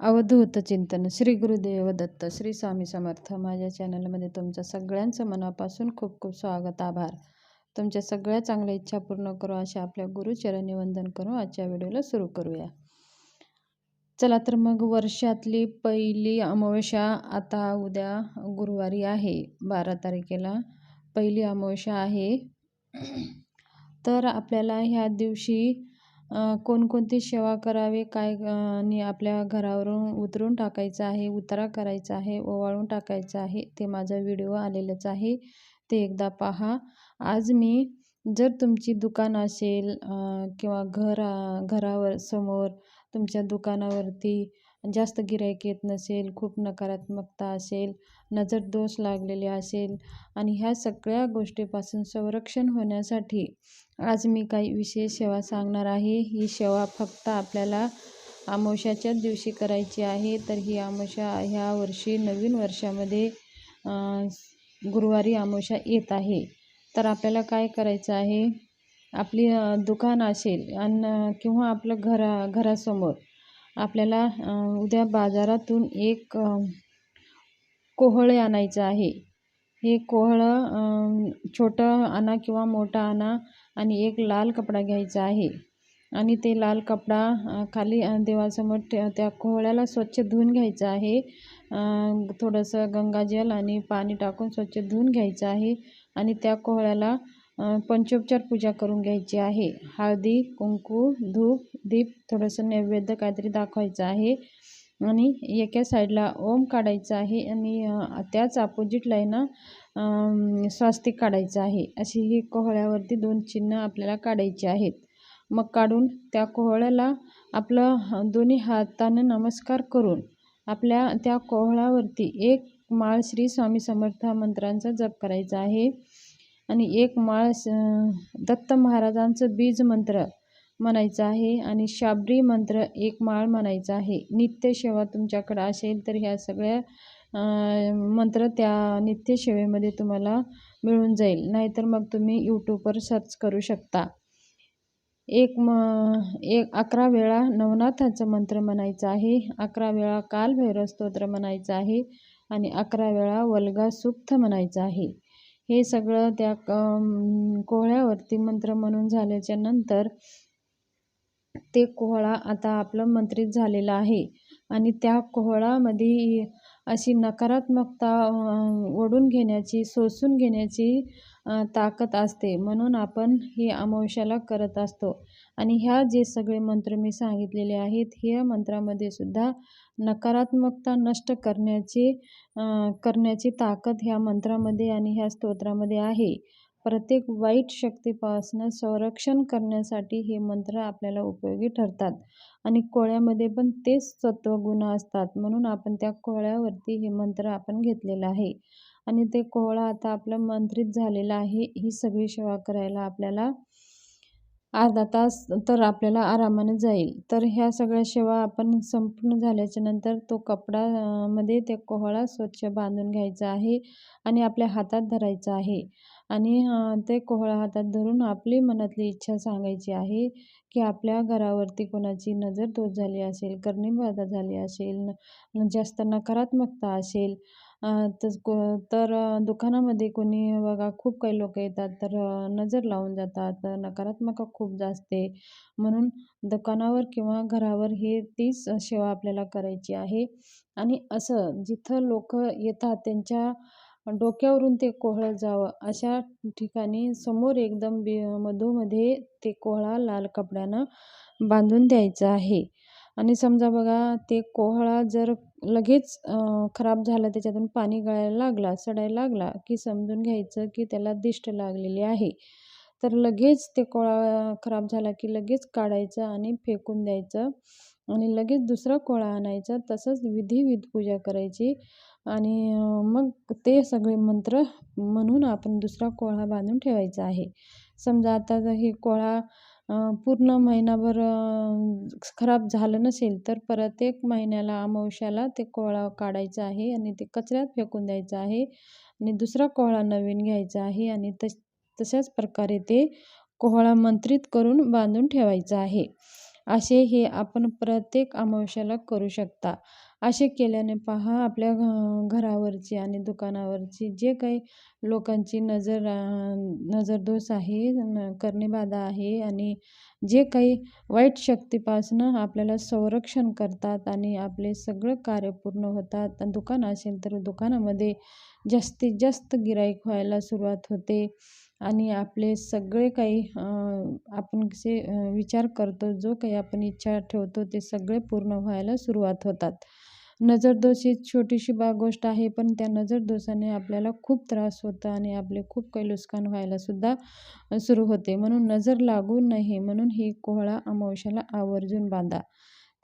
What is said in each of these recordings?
अवधूत चिंतन. श्री गुरुदेव दत्त श्री स्वामी समर्थ माझ्या चॅनलमध्ये तुमचं सगळ्यांचं मनापासून खूप खूप स्वागत आभार. तुमच्या सगळ्या चांगल्या इच्छा पूर्ण करू अशा आपल्या गुरुचरणी वंदन करू आजच्या व्हिडिओला सुरू करूया. चला तर मग वर्षातली पहिली अमावस्या आता उद्या गुरुवारी आहे बारा तारखेला पहिली अमावस्या आहे. तर आपल्याला ह्या दिवशी कोणकोणती सेवा करावी काय आणि आपल्या घरावरून उतरून टाकायचं आहे उतारा करायचा आहे ओवाळून टाकायचं आहे ते माझा व्हिडिओ आलेलंच आहे ते एकदा पहा. आज मी जर तुमची दुकान असेल किंवा घर घरावर समोर तुमच्या दुकानावरती जास्त गिऱ्हाईक येत नसेल खूप नकारात्मकता असेल नजर दोष लागलेले असेल आणि ह्या सगळ्या गोष्टीपासून संरक्षण होण्यासाठी आज मी काही विशेष सेवा सांगणार आहे. ही सेवा फक्त आपल्याला आमोशाच्याच दिवशी करायची आहे. तर ही आमोशा ह्या वर्षी नवीन वर्षामध्ये गुरुवारी आमोशा येत आहे. तर आपल्याला काय करायचं आहे? आपली दुकान असेल आणि किंवा आपलं घरा घरासमोर आपल्याला उद्या बाजारातून एक कोहळे आणायचं आहे. हे कोहळं छोटं आणा किंवा मोठा आणा आणि एक लाल कपडा घ्यायचा आहे. आणि ते लाल कपडा खाली देवासमोर त्या कोहळ्याला स्वच्छ धुवून घ्यायचं आहे. थोडंसं गंगाजल आणि पाणी टाकून स्वच्छ धुवून घ्यायचं आहे. आणि त्या कोहळ्याला पंचोपचार पूजा करून घ्यायची आहे. हळदी कुंकू धूप दीप थोडंसं नैवेद्य काहीतरी दाखवायचं आहे. आणि एका साईडला ओम काढायचं आहे आणि त्याच अपोजिट लाईन स्वास्तिक काढायचं आहे. अशी ही कोहळ्यावरती दोन चिन्ह आपल्याला काढायची आहेत. मग काढून त्या कोहळ्याला आपलं दोन्ही हातानं नमस्कार करून आपल्या त्या कोहळावरती एक माळ श्री स्वामी समर्थ मंत्रांचा जप करायचा आहे. आणि एक माळ दत्त महाराजांचं बीज मंत्र म्हणायचं आहे आणि शाबरी मंत्र एक माळ म्हणायचा आहे. नित्यसेवा तुमच्याकडं असेल तर ह्या सगळ्या मंत्र त्या नित्यसेवेमध्ये तुम्हाला मिळून जाईल. नाहीतर मग तुम्ही यूट्यूबवर सर्च करू शकता. एक म एक अकरा वेळा नवनाथाचं मंत्र म्हणायचं आहे. अकरा वेळा कालभैरव स्तोत्र म्हणायचं आहे. आणि अकरा वेळा वल्गा सुक्त म्हणायचं आहे. हे सगळं त्या कोहळ्यावरती मंत्र म्हणून झाल्याच्यानंतर ते कोहळा आता आपलं मंत्रित झालेलं आहे. आणि त्या कोहळामध्ये अशी नकारात्मकता ओढून घेण्याची शोषून घेण्याची ताकद असते. म्हणून आपण ही अमावस्याला करत असतो. आणि ह्या जे सगळे मंत्र मी सांगितलेले आहेत ह्या मंत्रामध्ये सुद्धा नकारात्मकता नष्ट करण्याची करण्याची ताकद ह्या मंत्रामध्ये आणि ह्या स्तोत्रामध्ये आहे. प्रत्येक वाईट शक्तीपासून संरक्षण करण्यासाठी हे मंत्र आपल्याला उपयोगी ठरतात. आणि कोळ्यामध्ये पण तेच सत्वगुण असतात म्हणून आपण त्या कोळ्यावरती हे मंत्र आपण घेतलेलं आहे. आणि ते कोहळा आता आपलं मंत्रित झालेलं आहे ही सगळी सेवा करायला आपल्याला अर्धा तास तर आपल्याला आरामाने जाईल. तर ह्या सगळ्या सेवा आपण संपूर्ण झाल्याच्यानंतर तो कपडा मध्ये ते कोहळा स्वच्छ बांधून घ्यायचा आहे आणि आपल्या हातात धरायचा आहे. आणि ते कोहळा हातात धरून आपली मनातली इच्छा सांगायची आहे की आपल्या घरावरती कोणाची नजर दोष झाली असेल करणीबाधा झाली असेल जास्त नकारात्मकता असेल तस को तर दुकानामध्ये कोणी बघा खूप काही लोक येतात तर नजर लावून जातात नकारात्मक खूप जास्त आहे. म्हणून दुकानावर किंवा घरावर हे तीच सेवा आपल्याला करायची आहे. आणि असं जिथं लोक येतात त्यांच्या डोक्यावरून ते कोहळं जावं अशा ठिकाणी समोर एकदम बी मधोमध्ये ते कोहळा लाल कपड्यानं बांधून द्यायचं आहे. आणि समजा बघा ते कोहळा जर लगेच खराब झाला त्याच्यातून पाणी गळायला लागला सडायला लागला की समजून घ्यायचं की त्याला दिष्ट लागलेली आहे तर लगेच ते कोळा खराब झाला की लगेच काढायचं आणि फेकून द्यायचं आणि लगेच दुसरा कोळा आणायचा. तसंच विधिविध पूजा करायची आणि मग ते सगळे मंत्र म्हणून आपण दुसरा कोळा बांधून ठेवायचा आहे. समजा आता हे कोळा पूर्ण महिनाभर खराब झालं नसेल तर परत एक महिन्याला अमावश्याला ते कोहळा काढायचा आहे आणि ते कचऱ्यात फेकून द्यायचं आहे आणि दुसरा कोहळा नवीन घ्यायचा आहे आणि तस तशाच प्रकारे ते कोहळा मंत्रित करून बांधून ठेवायचं आहे. असे हे आपण प्रत्येक अमावस्याला करू शकता. असे केल्याने पहा आपल्या घरावरची आणि दुकानावरची जे काही लोकांची नजर नजरदोष आहे करणे बाधा आहे आणि जे काही वाईट शक्तीपासनं आपल्याला संरक्षण करतात आणि आपले सगळं कार्य पूर्ण होतात दुकान असेल तर दुकानामध्ये जास्तीत जास्त गिराईक व्हायला सुरुवात होते. आणि आपले सगळे काही आपण कसे विचार करतो जो काही आपण इच्छा ठेवतो ते सगळे पूर्ण व्हायला सुरुवात होतात. नजरदोष ही छोटीशी बा गोष्ट आहे पण त्या नजरदोषाने आपल्याला खूप त्रास होतो आणि आपले खूप काही नुकसान व्हायलासुद्धा सुरू होते. म्हणून नजर लागू नये म्हणून ही कोहळा अमावश्याला आवर्जून बांधा.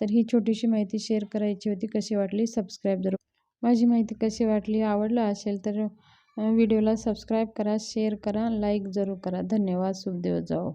तर ही छोटीशी माहिती शेअर करायची होती. कशी वाटली? सबस्क्राईब जरूर माझी माहिती कशी वाटली आवडलं असेल तर व्हिडिओला सबस्क्राईब करा शेअर करा लाईक जरूर करा. धन्यवाद सुखदेव जाओ.